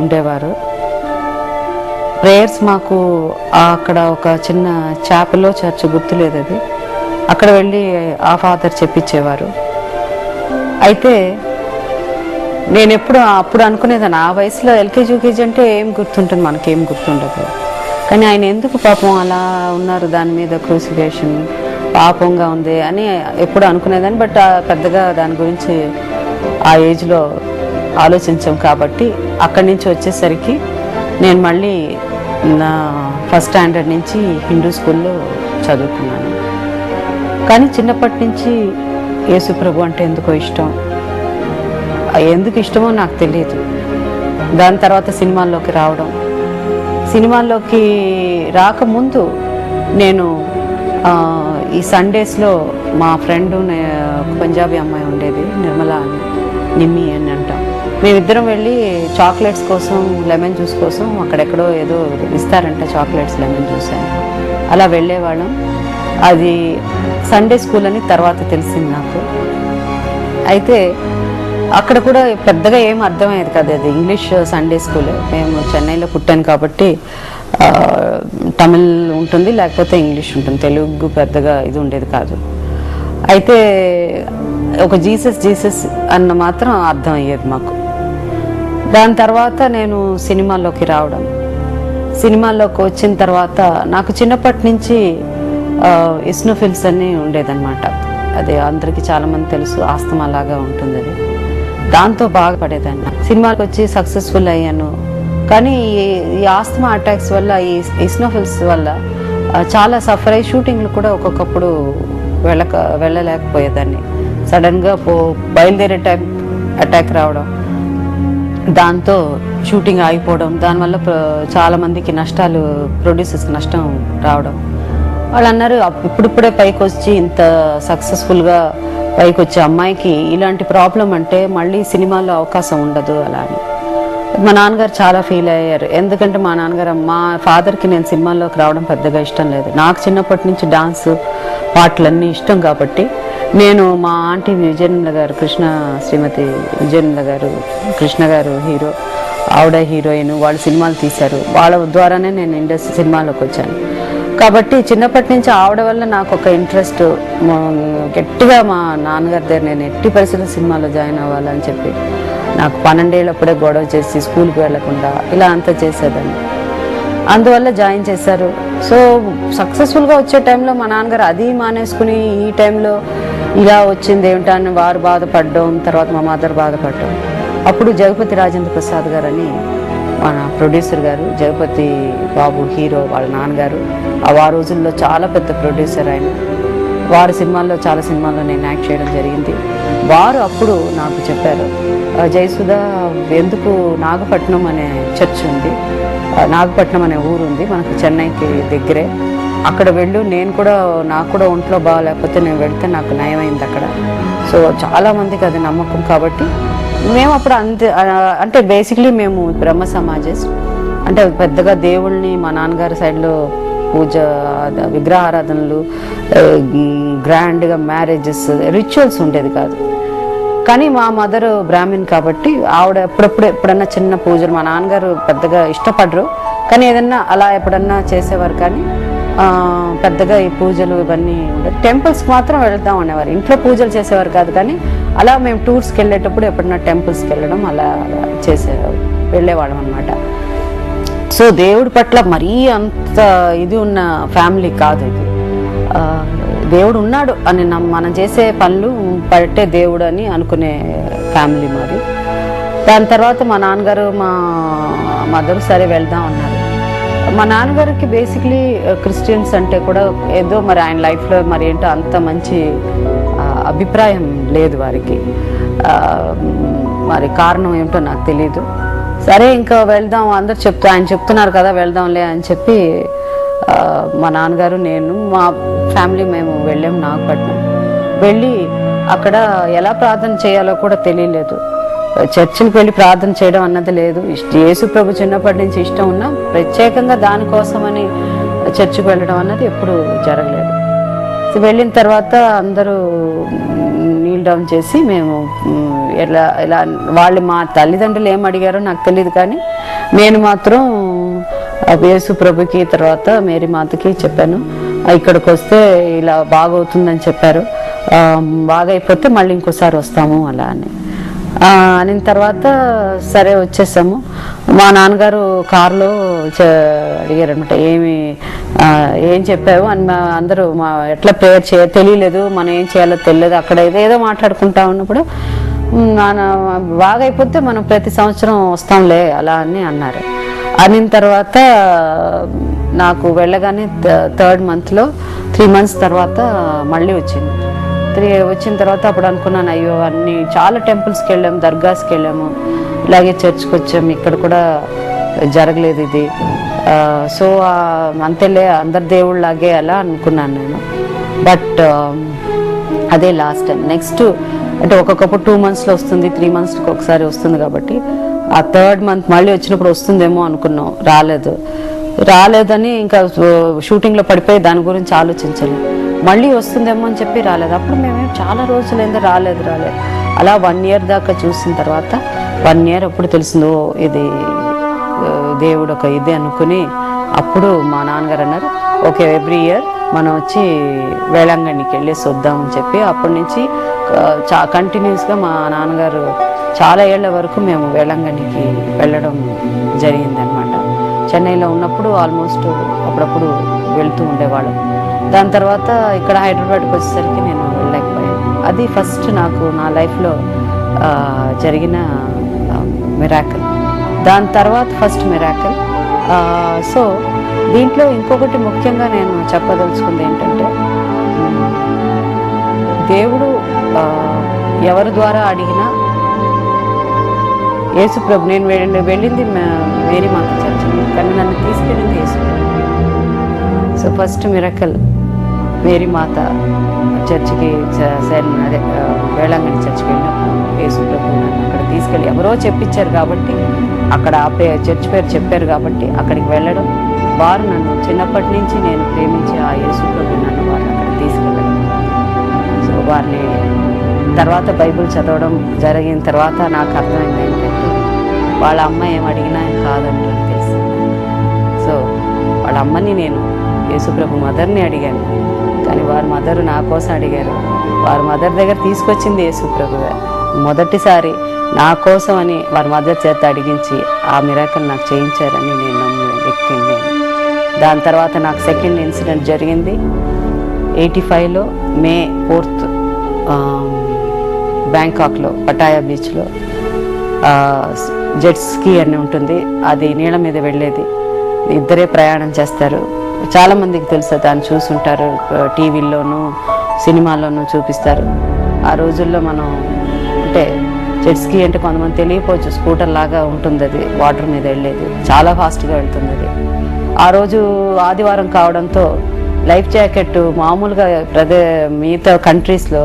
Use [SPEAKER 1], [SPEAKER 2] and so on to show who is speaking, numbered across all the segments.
[SPEAKER 1] ఉండేవారు. ప్రేయర్స్ మాకు అక్కడ ఒక చిన్న చేపలో చర్చ్ గుర్తులేదు అది. అక్కడ వెళ్ళి ఆ ఫాదర్ చెప్పించేవారు. అయితే నేను ఎప్పుడు అప్పుడు అనుకునేదాన్ని ఆ వయసులో ఎల్కేజీ యూకేజీ అంటే ఏం గుర్తుంటుంది మనకేం? గుర్తుండదు. కానీ ఆయన ఎందుకు పాపం అలా ఉన్నారు దాని మీద క్రూసిఫికేషన్? పాపంగా ఉంది అని ఎప్పుడు అనుకునేదాన్ని బట్ పెద్దగా దాని గురించి ఆ ఏజ్లో ఆలోచించాం కాబట్టి అక్కడి నుంచి వచ్చేసరికి నేను మళ్ళీ నా ఫస్ట్ స్టాండర్డ్ నుంచి హిందూ స్కూల్లో చదువుకున్నాను. కానీ చిన్నప్పటి నుంచి యేసుప్రభు అంటే ఎందుకో ఇష్టం? ఎందుకు ఇష్టమో నాకు తెలియదు. దాని తర్వాత సినిమాల్లోకి రావడం. సినిమాల్లోకి రాకముందు నేను ఈ సండేస్లో మా ఫ్రెండ్ పంజాబీ అమ్మాయి ఉండేది నిర్మల అని నిమ్మి అని అంట. మేమిద్దరం వెళ్ళి చాక్లెట్స్ కోసం లెమన్ జ్యూస్ కోసం అక్కడెక్కడో ఏదో ఇస్తారంట చాక్లెట్స్ లెమన్ జ్యూస్ అని. అలా వెళ్ళేవాళ్ళం. అది సండే స్కూల్ అని తర్వాత తెలిసింది నాకు. అయితే అక్కడ కూడా పెద్దగా ఏం అర్థమయ్యేది కాదు. అది ఇంగ్లీష్ సండే స్కూల్. మేము చెన్నైలో పుట్టాను కాబట్టి తమిళ్ ఉంటుంది లేకపోతే ఇంగ్లీష్ ఉంటుంది. తెలుగు పెద్దగా ఇది ఉండేది కాదు. అయితే ఒక జీసస్ జీసస్ అన్న మాత్రం అర్థం అయ్యేది మాకు. దాని తర్వాత నేను సినిమాల్లోకి రావడం. సినిమాల్లోకి వచ్చిన తర్వాత నాకు చిన్నప్పటి నుంచి ఇస్నోఫిల్స్ అని ఉండేదన్నమాట. అది అందరికీ చాలామంది తెలుసు ఆస్తమా లాగా ఉంటుంది అది. దాంతో బాధపడేదాన్ని సినిమాకి వచ్చి సక్సెస్ఫుల్ అయ్యాను. కానీ ఈ- ఈ ఆస్తమా అటాక్స్ వల్ల ఈ ఇస్నోఫిల్స్ వల్ల చాలా సఫర్ అయ్యి షూటింగ్లు కూడా ఒక్కొక్కప్పుడు వెళ్ళక వెళ్ళలేకపోయేదాన్ని. సడన్గా పో బయలుదేరే టైం అటాక్ రావడం. దాంతో షూటింగ్ ఆగిపోవడం దానివల్ల ప్ర- చాలా మందికి నష్టాలు ప్రొడ్యూసర్స్కి నష్టం రావడం. వాళ్ళు అన్నారు ఇప్పుడిప్పుడే పైకి వచ్చి ఇంత సక్సెస్ఫుల్గా పైకి వచ్చే అమ్మాయికి ఇలాంటి ప్రాబ్లం అంటే మళ్ళీ సినిమాల్లో అవకాశం ఉండదు అలా అని. మా నాన్నగారు చాలా ఫీల్ అయ్యారు. ఎందుకంటే మా నాన్నగారు మా ఫాదర్కి నేను సినిమాల్లోకి రావడం పెద్దగా ఇష్టం లేదు. నాకు చిన్నప్పటి నుంచి డాన్స్ పాటలన్నీ ఇష్టం కాబట్టి నేను మా ఆంటీ విజయనంద గారు కృష్ణ శ్రీమతి విజయనంద గారు కృష్ణ గారు హీరో ఆవిడ హీరోయిన్ వాళ్ళు సినిమాలు తీశారు. వాళ్ళ ద్వారానే నేను ఇండస్ట్రీ సినిమాలోకి వచ్చాను. కాబట్టి చిన్నప్పటి నుంచి ఆవిడ వల్ల నాకు ఒక ఇంట్రెస్ట్ గట్టిగా మా నాన్నగారి దగ్గర నేను ఎట్టి పరిస్థితుల్లో సినిమాలో జాయిన్ అవ్వాలని చెప్పి నాకు పన్నెండేళ్ళప్పుడే గొడవ చేసి స్కూల్కి వెళ్ళకుండా ఇలా అంతా చేసేదాన్ని. అందువల్ల జాయిన్ చేశారు. సో సక్సెస్ఫుల్గా వచ్చే టైంలో మా నాన్నగారు అది మానేసుకుని ఈ టైంలో ఇలా వచ్చింది ఏమిటని వారు బాధపడ్డం తర్వాత మా మదర్ బాధపడ్డం. అప్పుడు జగపతి రాజేంద్ర ప్రసాద్ గారు అని మన ప్రొడ్యూసర్ గారు జగపతి బాబు హీరో వాళ్ళ నాన్నగారు ఆ ఆ రోజుల్లో చాలా పెద్ద ప్రొడ్యూసర్ ఆయన. వారి సినిమాల్లో చాలా సినిమాల్లో నేను యాక్ట్ చేయడం జరిగింది. వారు అప్పుడు నాకు చెప్పారు జయసుధ ఎందుకు నాగపట్నం అనే చర్చ్ ఉంది? నాగపట్నం అనే ఊరు ఉంది మనకు చెన్నైకి దగ్గరే. అక్కడ వెళ్ళు నేను కూడా నాకు కూడా ఒంట్లో బాగాలేకపోతే నేను వెళ్తే నాకు నయమైంది అక్కడ. సో చాలామందికి అది నమ్మకం కాబట్టి మేము అప్పుడు అంతే అంటే బేసిక్లీ మేము బ్రహ్మ సమాజెస్ అంటే పెద్దగా దేవుళ్ళని మా నాన్నగారి సైడ్లో పూజ విగ్రహారాధనలు గ్రాండ్గా మ్యారేజెస్ రిచువల్స్ ఉండేది కాదు. కానీ మా మదర్ బ్రాహ్మిన్ కాబట్టి ఆవిడ ఎప్పుడప్పుడు ఎప్పుడన్నా చిన్న పూజలు మా నాన్నగారు పెద్దగా ఇష్టపడరు. కానీ ఏదన్నా అలా ఎప్పుడన్నా చేసేవారు కానీ పెద్దగా ఈ పూజలు ఇవన్నీ ఉండేది టెంపుల్స్కి మాత్రం వెళ్దాం అనేవారు. ఇంట్లో పూజలు చేసేవారు కాదు కానీ అలా మేము టూర్స్కి వెళ్ళేటప్పుడు ఎప్పుడన్నా టెంపుల్స్కి వెళ్ళడం అలా చేసే వెళ్ళేవాళ్ళం అనమాట సో దేవుడి పట్ల మరీ అంత ఇది ఉన్న ఫ్యామిలీ కాదు ఇది. దేవుడు ఉన్నాడు అని నమ్ మనం చేసే పనులు పట్టే దేవుడు అని అనుకునే ఫ్యామిలీ మాది. దాని తర్వాత మా నాన్నగారు మా మదర్ సరే వెళ్దాం అన్నారు. మా నాన్నగారికి బేసిక్లీ క్రిస్టియన్స్ uh, అంటే కూడా ఏదో మరి ఆయన లైఫ్లో మరి ఏంటో అంత మంచి అభిప్రాయం లేదు వారికి. మరి కారణం ఏమిటో నాకు తెలియదు సరే ఇంకా వెళ్దాం అందరు చెప్తా ఆయన చెప్తున్నారు కదా వెళ్దాంలే అని చెప్పి మా నాన్నగారు నేను మా ఫ్యామిలీ మేము వెళ్ళాము నాగపట్నం. వెళ్ళి అక్కడ ఎలా ప్రార్థన చేయాలో కూడా తెలియలేదు. చర్చికి వెళ్ళి ప్రార్థన చేయడం అన్నది లేదు. యేసు ప్రభు చిన్నప్పటి నుంచి ఇష్టం ఉన్నా ప్రత్యేకంగా దానికోసమని చర్చికి వెళ్ళడం అన్నది ఎప్పుడు జరగలేదు. సో వెళ్ళిన తర్వాత అందరూ నీల్ డౌన్ చేసి మేము ఎలా ఎలా ఇలా వాళ్ళు మా తల్లిదండ్రులు ఏం అడిగారో నాకు తెలియదు కానీ నేను మాత్రం యేసు ప్రభుకి తర్వాత మేరీ మాతకి చెప్పాను. ఇక్కడికి వస్తే ఇలా బాగవుతుందని చెప్పారు. బాగైపోతే మళ్ళీ ఇంకోసారి వస్తాము అలా అని. అనిన తర్వాత సరే వచ్చేసాము. మా నాన్నగారు కారులో అడిగారు అనమాట ఏమి ఏం చెప్పావు? అని మా అందరూ మా ఎట్లా ప్రేయర్ చేయ తెలియలేదు మనం ఏం చేయాలో తెలియలేదు అక్కడ ఏదో ఏదో మాట్లాడుకుంటా ఉన్నప్పుడు నాన్న బాగా అయిపోతే మనం ప్రతి సంవత్సరం వస్తాంలే అలా అని అన్నారు. అనిన తర్వాత నాకు వెళ్ళగానే థర్డ్ మంత్లో త్రీ మంత్స్ తర్వాత మళ్ళీ వచ్చింది. త్రీ వచ్చిన తర్వాత అప్పుడు అనుకున్నాను అయ్యో అన్ని చాలా టెంపుల్స్కి వెళ్ళాము దర్గాస్కి వెళ్ళాము ఇలాగే చర్చ్కి వచ్చాము ఇక్కడ కూడా జరగలేదు ఇది. సో అంతేలే అందరి దేవుళ్ళలాగే అలా అనుకున్నాను నేను. బట్ అదే లాస్ట్ టైం. నెక్స్ట్ అంటే ఒక్కొక్కప్పుడు టూ మంత్స్లో వస్తుంది త్రీ మంత్స్కి ఒకసారి వస్తుంది కాబట్టి ఆ థర్డ్ మంత్ మళ్ళీ వచ్చినప్పుడు వస్తుందేమో అనుకున్నాం రాలేదు. రాలేదని ఇంకా షూటింగ్లో పడిపోయి దాని గురించి ఆలోచించలేదు మళ్ళీ వస్తుందేమో అని చెప్పి రాలేదు. అప్పుడు మేమేం చాలా రోజులు ఏందో రాలేదు రాలేదు. అలా వన్ ఇయర్ దాకా చూసిన తర్వాత వన్ ఇయర్ అప్పుడు తెలిసిందో ఇది దేవుడు ఒక ఇది అనుకుని అప్పుడు మా నాన్నగారు అన్నారు ఓకే ఎవ్రీ ఇయర్ మనం వచ్చి వేళాంగణికి వెళ్ళేసి వద్దామని చెప్పి అప్పటి నుంచి చా కంటిన్యూస్గా మా నాన్నగారు చాలా ఏళ్ళ వరకు మేము వేళాంగణికి వెళ్ళడం జరిగిందనమాట చెన్నైలో ఉన్నప్పుడు ఆల్మోస్ట్ అప్పుడప్పుడు వెళ్తూ ఉండేవాళ్ళం. దాని తర్వాత ఇక్కడ హైదరాబాద్కి వచ్చేసరికి నేను వెళ్ళలేకపోయాను. అది ఫస్ట్ నాకు నా లైఫ్లో జరిగిన మిరాకల్ దాని తర్వాత ఫస్ట్ మిరాకల్ సో దీంట్లో ఇంకొకటి ముఖ్యంగా నేను చెప్పదలుచుకుంది ఏంటంటే దేవుడు ఎవరి ద్వారా అడిగినా యేసు ప్రభు నేను వెళ్ళి వెళ్ళింది మేరీ మాత చర్చ. కానీ నన్ను తీసుకెళ్ళింది ఫస్ట్ మిరకల్ మేరీ మాత చర్చికి చ- అదే వేళాంగణి చర్చికి వెళ్ళినప్పుడు యేసు అక్కడ తీసుకెళ్ళి ఎవరో చెప్పించారు కాబట్టి అక్కడ ఆ పే చర్చ్ పేరు చెప్పారు కాబట్టి అక్కడికి వెళ్ళడం. వారు నన్ను చిన్నప్పటి నుంచి నేను ప్రేమించి ఆ యేసుప్రభు నన్ను వారు అక్కడ తీసుకెళ్ళడం. సో వారిని తర్వాత బైబిల్ చదవడం జరిగిన తర్వాత నాకు అర్థమైంది ఏంటంటే వాళ్ళ అమ్మ ఏం అడిగినా కాదంటే తెలుసు. సో వాళ్ళ అమ్మని నేను యేసుప్రభు మదర్ని అడిగాను. కానీ వారి మదర్ నా కోసం అడిగారు. వారి మదర్ దగ్గర తీసుకొచ్చింది యేసుప్రభు మొదటిసారి నా కోసం అని వారి మదర్ చేత అడిగించి ఆ మిరాకల్ నాకు చేయించారని నేను నమ్మిన వ్యక్తిని నేను. దాని తర్వాత నాకు సెకండ్ ఇన్సిడెంట్ జరిగింది. ఎయిటీ ఫైవ్లో మే ఫోర్త్ బ్యాంకాక్లో పటాయా బీచ్లో జెట్ స్కీ అని ఉంటుంది. అది నీళ్ళ మీద వెళ్ళేది. ఇద్దరే ప్రయాణం చేస్తారు. చాలామందికి తెలుసు దాన్ని చూసుంటారు టీవీల్లోనూ సినిమాల్లోనూ చూపిస్తారు. ఆ రోజుల్లో మనం అంటే జెట్ స్కీ అంటే కొంతమంది తెలియపోవచ్చు స్కూటర్ లాగా ఉంటుంది అది వాటర్ మీద వెళ్ళేది చాలా ఫాస్ట్గా వెళ్తుంది అది ఆ రోజు ఆదివారం కావడంతో లైఫ్ జాకెట్ మామూలుగా ప్రదే మిగతా కంట్రీస్లో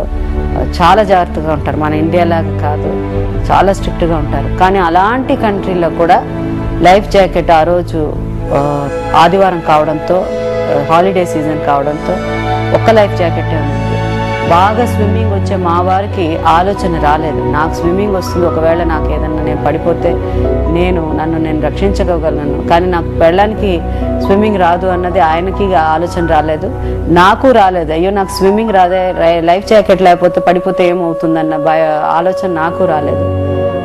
[SPEAKER 1] చాలా జాగ్రత్తగా ఉంటారు. మన ఇండియాలాగా కాదు చాలా స్ట్రిక్ట్గా ఉంటారు. కానీ అలాంటి కంట్రీలో కూడా లైఫ్ జాకెట్ ఆ రోజు ఆదివారం కావడంతో హాలిడే సీజన్ కావడంతో ఒక్క లైఫ్ జాకెట్ ఉంది. బాగా స్విమ్మింగ్ వచ్చే మా వారికి ఆలోచన రాలేదు. నాకు స్విమ్మింగ్ వస్తుంది ఒకవేళ నాకు ఏదన్నా నేను పడిపోతే నేను నన్ను నేను రక్షించగలను కానీ నాకు వెళ్ళడానికి స్విమ్మింగ్ రాదు అన్నది ఆయనకి ఆలోచన రాలేదు. నాకు రాలేదు. అయ్యో నాకు స్విమ్మింగ్ రాదే లైఫ్ జాకెట్ లేకపోతే పడిపోతే ఏమవుతుందన్న భయ ఆలోచన నాకు రాలేదు.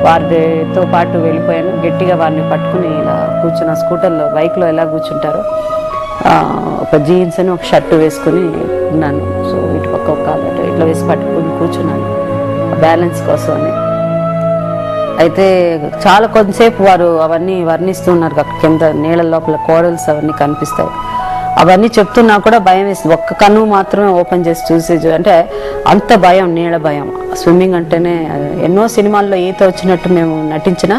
[SPEAKER 1] వారితో పాటు వెళ్ళిపోయాను. గట్టిగా వారిని పట్టుకుని కూర్చున్న స్కూటర్లో బైక్లో ఎలా కూర్చుంటారో ఒక జీన్స్ అని ఒక షర్ట్ వేసుకుని ఉన్నాను. సో ఇటు పక్క ఒక కాలట ఇట్లా వేసి పట్టుకుని కూర్చున్నాను. బ్యాలెన్స్ కోసం అని అయితే చాలా కొంతసేపు వారు అవన్నీ వర్ణిస్తున్నారు కింద నీళ్ళ లోపల కోడల్స్ అవన్నీ కనిపిస్తాయి. అవన్నీ చెప్తున్నా కూడా భయం వేస్తుంది ఒక్క కన్ను మాత్రమే ఓపెన్ చేసి చూసి అంటే అంత భయం నీళ్ళ భయం. స్విమ్మింగ్ అంటేనే ఎన్నో సినిమాల్లో ఈత వచ్చినట్టు మేము నటించినా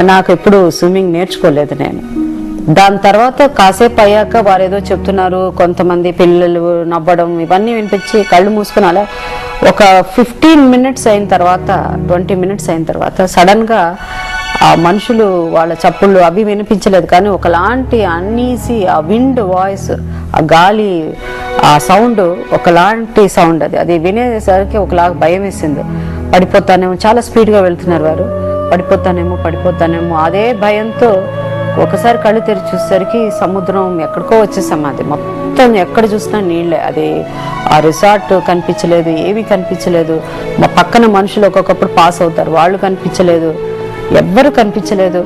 [SPEAKER 1] నాకు ఎప్పుడు స్విమ్మింగ్ నేర్చుకోలేదు నేను. దాని తర్వాత కాసేపు అయ్యాక వారు ఏదో చెప్తున్నారు కొంతమంది పిల్లలు నవ్వడం ఇవన్నీ వినిపించి కళ్ళు మూసుకుని అలా ఒక ఫిఫ్టీన్ మినిట్స్ అయిన తర్వాత ట్వంటీ మినిట్స్ అయిన తర్వాత సడన్గా ఆ మనుషులు వాళ్ళ చప్పుళ్ళు అవి వినిపించలేదు. కానీ ఒకలాంటి అన్నీసి ఆ విండ్ వాయిస్ ఆ గాలి ఆ సౌండ్ ఒకలాంటి సౌండ్ అది. అది వినేసరికి ఒకలాగా భయం వేసింది. పడిపోతానేమో చాలా స్పీడ్గా వెళ్తున్నారు వారు. పడిపోతానేమో పడిపోతానేమో. అదే భయంతో ఒకసారి కళ్ళు తెరిచి చూసేసరికి సముద్రం ఎక్కడికో వచ్చేసాం అది. మొత్తం ఎక్కడ చూసినా నీళ్ళే. అది ఆ రిసార్ట్ కనిపించలేదు ఏమీ కనిపించలేదు. మా పక్కన మనుషులు ఒక్కొక్కప్పుడు పాస్ అవుతారు. వాళ్ళు కనిపించలేదు ఎవ్వరు కనిపించలేదు.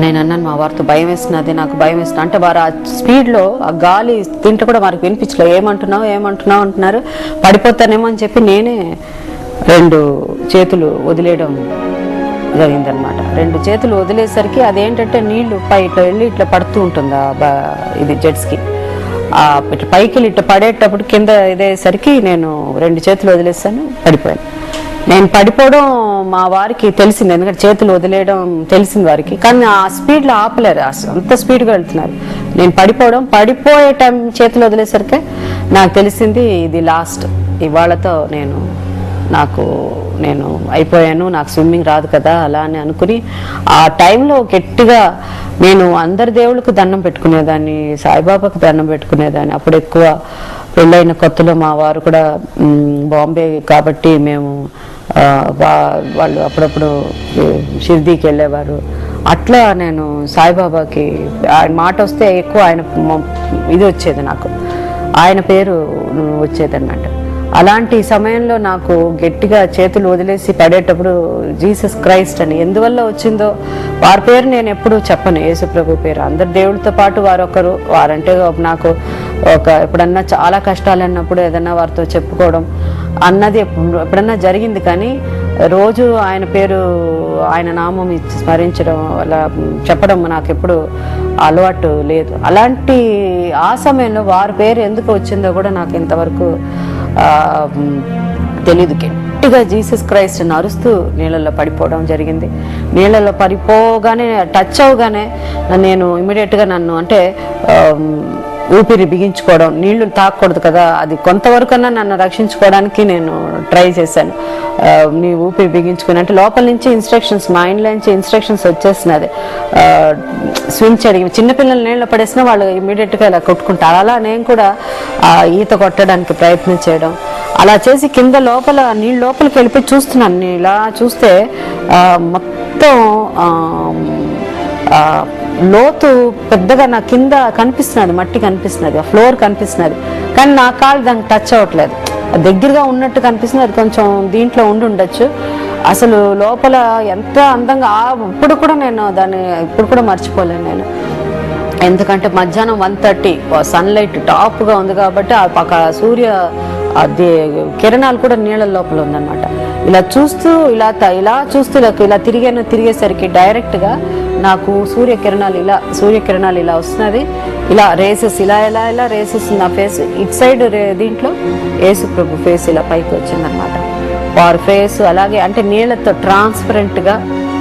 [SPEAKER 1] నేను అన్నాను మా వారితో భయం వేసినది నాకు భయం వేసిన అంటే వారు ఆ స్పీడ్లో ఆ గాలి తింటే కూడా వారికి వినిపించలేదు. ఏమంటున్నావు ఏమంటున్నావు అంటున్నారు. పడిపోతానేమో అని చెప్పి నేనే రెండు చేతులు వదిలేయడం జరిగిందనమాట రెండు చేతులు వదిలేసరికి అదేంటంటే నీళ్ళు పై ఇట్లా వెళ్ళి ఇట్లా పడుతూ ఉంటుంది ఇది జెట్స్కి ఇట్లా పైకి వెళ్ళి ఇట్లా పడేటప్పుడు కింద ఇదేసరికి నేను రెండు చేతులు వదిలేసాను పడిపోయాను. నేను పడిపోవడం మా వారికి తెలిసింది ఎందుకంటే చేతులు వదిలేయడం తెలిసింది వారికి. కానీ ఆ స్పీడ్లో ఆపలేరు అంత స్పీడ్గా వెళ్తున్నారు. నేను పడిపోవడం పడిపోయే టైం చేతులు వదిలేసరికి నాకు తెలిసింది ఇది లాస్ట్. ఇవాళతో నేను నాకు నేను అయిపోయాను నాకు స్విమ్మింగ్ రాదు కదా అలా అని అనుకుని ఆ టైంలో గట్టిగా నేను అందరి దేవుళ్ళకు దండం పెట్టుకునేదాన్ని సాయిబాబాకు దండం పెట్టుకునేదాన్ని. అప్పుడు ఎక్కువ పెళ్ళైన కొత్తలో మా వారు కూడా బాంబే కాబట్టి మేము వా- వాళ్ళు అప్పుడప్పుడు షిర్దీకి వెళ్ళేవారు. అట్లా నేను సాయిబాబాకి ఆయన మాట వస్తే ఎక్కువ ఆయన ఇది వచ్చేది నాకు. ఆయన పేరు వచ్చేదన్నమాట. అలాంటి సమయంలో నాకు గట్టిగా చేతులు వదిలేసి పడేటప్పుడు జీసస్ క్రైస్ట్ అని ఎందువల్ల వచ్చిందో వారి పేరు నేను ఎప్పుడూ చెప్పను. యేసుప్రభు పేరు. అందరు దేవుడితో పాటు వారొకరు. వారంటే నాకు ఒక ఎప్పుడన్నా చాలా కష్టాలు అన్నప్పుడు ఏదన్నా వారితో చెప్పుకోవడం అన్నది ఎప్పుడన్నా జరిగింది కానీ రోజు ఆయన పేరు ఆయన నామం స్మరించడం అలా చెప్పడం నాకు ఎప్పుడు అలవాటు లేదు. అలాంటి ఆ సమయంలో వారి పేరు ఎందుకు వచ్చిందో కూడా నాకు ఇంతవరకు తెలియదు తెలీదు గట్టిగా జీసస్ క్రైస్ట్ నరుస్తూ అరుస్తూ నీళ్ళల్లో పడిపోవడం జరిగింది. నీళ్ళల్లో పడిపోగానే టచ్ అవగానే నేను ఇమీడియట్గా నన్ను అంటే ఊపిరి బిగించుకోవడం నీళ్ళు తాకూడదు కదా అది కొంతవరకన్నా నన్ను రక్షించుకోవడానికి నేను ట్రై చేశాను. నీ ఊపిరి బిగించుకుని అంటే లోపల నుంచి ఇన్స్ట్రక్షన్స్ మా ఇంట్లో నుంచి ఇన్స్ట్రక్షన్స్ వచ్చేసినది స్విమ్ చేయడం చిన్నపిల్లలు నీళ్ళు పడేసినా వాళ్ళు ఇమీడియట్గా ఇలా కొట్టుకుంటారు. అలా నేను కూడా ఈత కొట్టడానికి ప్రయత్నం చేయడం. అలా చేసి కింద లోపల నీళ్ళు లోపలికి వెళ్ళిపోయి చూస్తున్నాను. నేను ఇలా చూస్తే మొత్తం లోతు పెద్దగా నా కింద కనిపిస్తున్నది మట్టి కనిపిస్తున్నది ఆ ఫ్లోర్ కనిపిస్తున్నది. కానీ నా కాలు దానికి టచ్ అవ్వట్లేదు. దగ్గరగా ఉన్నట్టు కనిపిస్తుంది. అది కొంచెం దీంట్లో ఉండి ఉండొచ్చు. అసలు లోపల ఎంత అందంగా ఇప్పుడు కూడా నేను దాన్ని ఇప్పుడు కూడా మర్చిపోలేను నేను. ఎందుకంటే మధ్యాహ్నం వన్ థర్టీ సన్లైట్ టాప్గా ఉంది కాబట్టి ఆ పక్క సూర్య అది కిరణాలు కూడా నీళ్ళ లోపల ఉందన్నమాట. ఇలా చూస్తూ ఇలా ఇలా చూస్తూ ఇలా తిరిగాను తిరిగేసరికి డైరెక్ట్గా నాకు సూర్యకిరణాలు ఇలా సూర్యకిరణాలు ఇలా వస్తున్నది. ఇలా రేసెస్ ఇలా ఇలా ఇలా రేసెస్ నా ఫేస్ ఇట్ సైడ్ దీంట్లో యేసు ప్రభు ఫేస్ ఇలా పైకి వచ్చిందనమాట వారి ఫేస్ అలాగే అంటే నీళ్ళతో ట్రాన్స్పరెంట్గా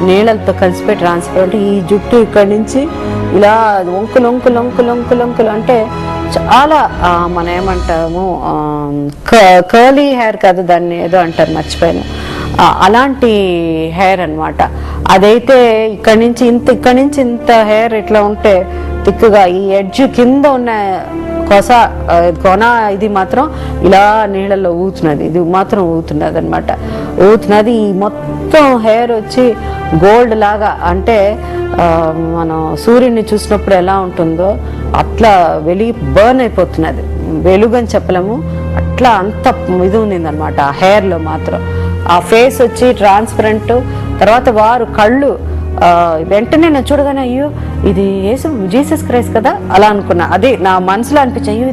[SPEAKER 1] నీళ్ళతో కలిసిపోయి ట్రాన్స్పరెంట్ ఈ జుట్టు ఇక్కడి నుంచి ఇలా వంకులు వంకులు వంకులు వంకులు వంకులు అంటే చాలా మనం ఏమంటాము కర్లీ హెయిర్ కాదు దాన్ని ఏదో అంటారు మర్చిపోయాను. అలాంటి హెయిర్ అనమాట అదైతే ఇక్కడి నుంచి ఇంత ఇక్కడి నుంచి ఇంత హెయిర్ ఇట్లా ఉంటే తిక్కుగా ఈ ఎడ్జ్ కింద ఉన్న కొస కొన ఇది మాత్రం ఇలా నీళ్ళల్లో ఊతున్నది. ఇది మాత్రం ఊతున్నది అనమాట ఊతున్నది ఈ మొత్తం హెయిర్ వచ్చి గోల్డ్ లాగా అంటే మనం సూర్యుడిని చూసినప్పుడు ఎలా ఉంటుందో అట్లా వెలిగి బర్న్ అయిపోతున్నది. వెలుగు అని చెప్పలేము. అట్లా అంత ఇది ఉంది అనమాట ఆ హెయిర్లో మాత్రం. ఆ ఫేస్ వచ్చి ట్రాన్స్పరెంట్ తర్వాత వారు కళ్ళు ఆ, వెంటనే నేను చూడగానే అయ్యో ఇది యేసు జీసస్ క్రైస్ట్ కదా? అలా అనుకున్నా. అదే నా మనసులో అనిపించింది అయ్యో